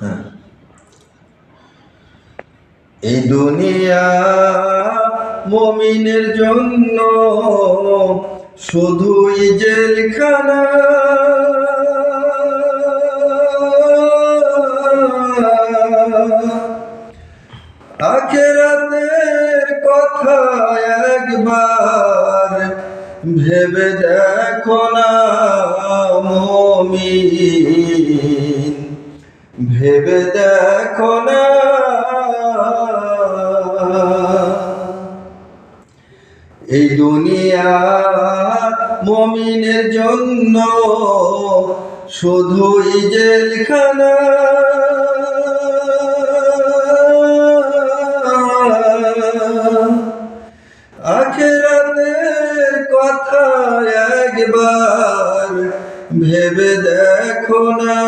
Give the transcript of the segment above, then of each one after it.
হ্যাঁ। এই দুনিয়া মমিনের জন্য শুধুই জেলখানা। আখেরাতের কথা একবার ভেবে দেখো না মমিন। ভেবে দেখো না। এই দুনিয়া মমিনের জন্য শুধুই জেলখানা। আখেরাতের কথা একবার ভেবে দেখো না।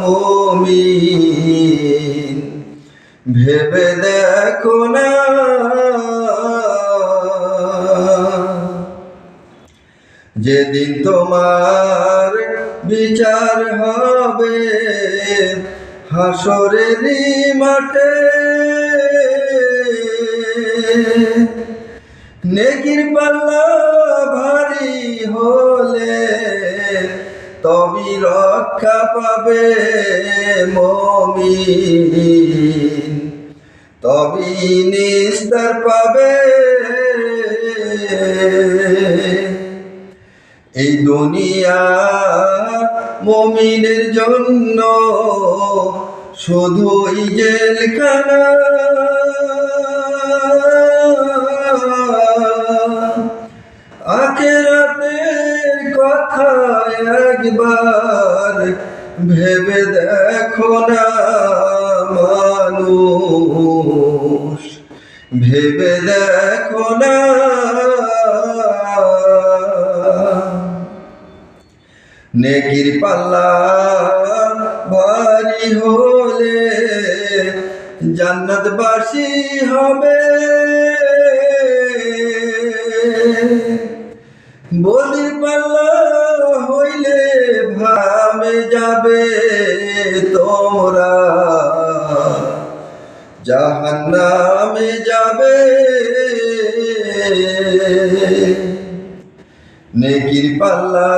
মমিন। ভেবে দেখো না। যেদিন তোমার বিচার হবে হাসরেরই মাঠে। নেকির পাল্লা রক্ষা পাবে মমিন। তবি নিস্তার পাবে। এই দুনিয়া মমিনের জন্য শুধুই জেলখানা। আখেরাতের কথা একবার ভেবে দেখো না মানুষ। ভেবে দেখো না নেকির পাল্লা ভারী হলে জান্নাতবাসী হবে। বলির যাবে তোমরা। জাহান্নামে যাবে। নেকির পাল্লা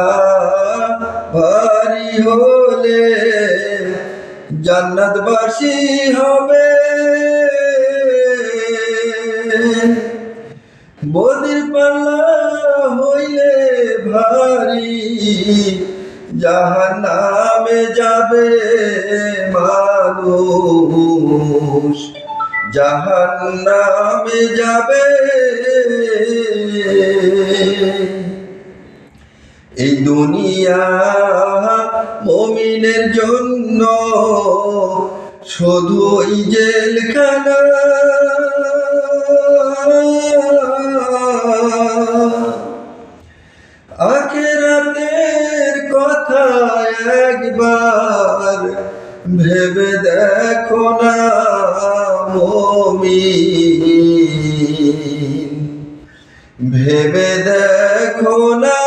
ভারী হলে জান্নাতবাসী হবে। জাহান্নামে যাবে মানুষ। জাহান্নামে যাবে। এই দুনিয়া মমিনের জন্য শুধুই জেলখানা আখেরাতের কথা একবার ভেবে দেখো না মমি ভেবে দেখো না